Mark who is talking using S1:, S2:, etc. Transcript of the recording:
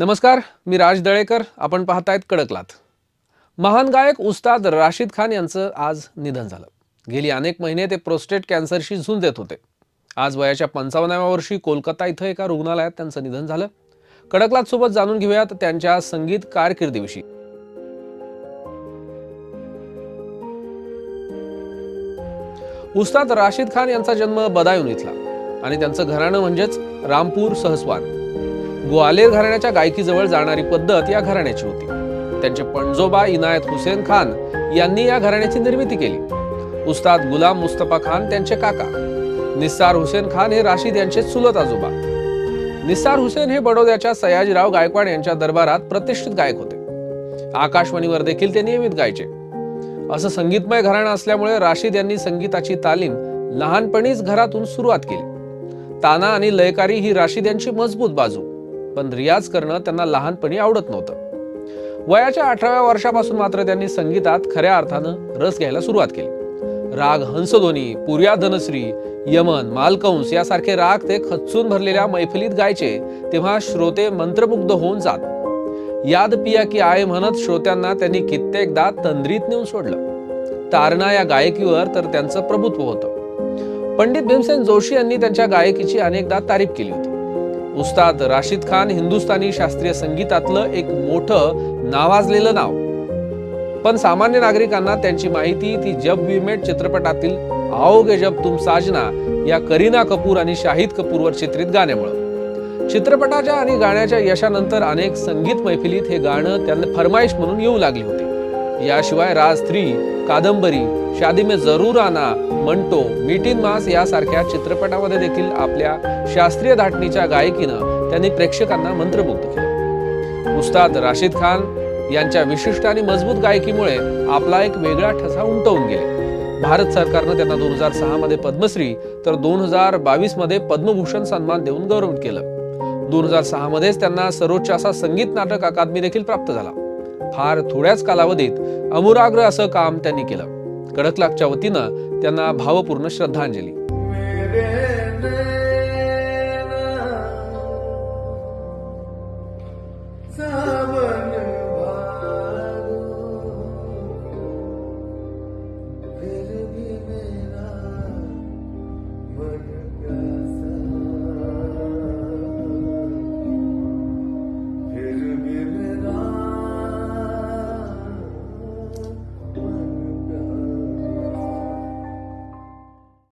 S1: नमस्कार मी राज दळेकर. आपण पाहतायत कडकलात. महान गायक उस्ताद राशीद खान यांचं आज निधन झालं. गेली अनेक महिने ते प्रोस्टेट कॅन्सरशी झुंज देत होते. आज वयाच्या पंचावन्नाव्या वर्षी कोलकाता इथं एका रुग्णालयात त्यांचं निधन झालं. कडकलात सोबत जाणून घेऊयात त्यांच्या संगीत कारकिर्दीविषयी. उस्ताद राशीद खान यांचा जन्म बदायून इथला आणि त्यांचं घराणं म्हणजेच रामपूर सहस्वान ग्वालेर घराण्याच्या गायकीजवळ जाणारी पद्धत या घराण्याची होती. त्यांचे पणजोबा इनायत हुसेन खान यांनी या घराण्याची निर्मिती केली. उस्ताद गुलाम मुस्तफा खान त्यांचे काका. निस्सार हुसेन खान हे राशीद यांचे चुलत आजोबा. निस्सार हुसेन हे बडोद्याच्या सयाजीराव गायकवाड यांच्या दरबारात प्रतिष्ठित गायक होते. आकाशवाणीवर देखील ते नियमित गायचे. असं संगीतमय घराणं असल्यामुळे राशीद यांनी संगीताची तालीम लहानपणीच घरातून सुरुवात केली. ताना आणि लयकारी ही राशीद यांची मजबूत बाजू. पण रियाज करणं त्यांना लहानपणी आवडत नव्हतं. वयाच्या अठराव्या वर्षापासून मात्र त्यांनी संगीतात खऱ्या अर्थानं रस घ्यायला सुरुवात केली. राग हंसध्वनी पुर्या धनश्री यमन मालकंस यासारखे राग ते खच्चून भरलेल्या मैफिलीत गायचे तेव्हा श्रोते मंत्रमुग्ध होऊन जात. याद पिया की आय म्हणत श्रोत्यांना त्यांनी कित्येकदा तंद्रीत नेऊन सोडलं. तारणा या गायकीवर तर त्यांचं प्रभुत्व होतं. पंडित भीमसेन जोशी यांनी त्यांच्या गायकीची अनेकदा तारीफ केली होती. उस्ताद राशिद खान हिंदुस्थानी शास्त्रीय संगीतातलं एक मोठं नावाजलेलं नाव. पण सामान्य नागरिकांना त्यांची माहिती ती जब वी मेट चित्रपटातील आओगे जब तुम साजना या करीना कपूर आणि शाहिद कपूरवर चित्रित गाण्यामुळं. चित्रपटाच्या आणि गाण्याच्या यशानंतर अनेक संगीत मैफिलीत हे गाणं त्यांना फरमाईश म्हणून येऊ लागले होते. याशिवाय राज थ्री कादंबरी शादी में जरूर आना मंटो मीटिंग मास यासारख्या चित्रपटामध्ये देखील आपल्या शास्त्रीय धाटणीच्या गायकीनं त्यांनी प्रेक्षकांना मंत्रमुग्ध केलं. उस्ताद राशीद खान यांच्या विशिष्ट आणि मजबूत गायकीमुळे आपला एक वेगळा ठसा उमटवून गेले. भारत सरकारनं त्यांना दोन हजार सहा मध्ये पद्मश्री तर दोन हजार बावीसमध्ये पद्मभूषण सन्मान देऊन गौरव केलं. दोन हजार सहा मध्येच त्यांना सर्वोच्च असा संगीत नाटक अकादमी देखील प्राप्त झाला. फार थोड्याच कालावधीत अमुराग्र असं काम त्यांनी केलं. कडकलाकच्या वतीनं त्यांना भावपूर्ण श्रद्धांजली.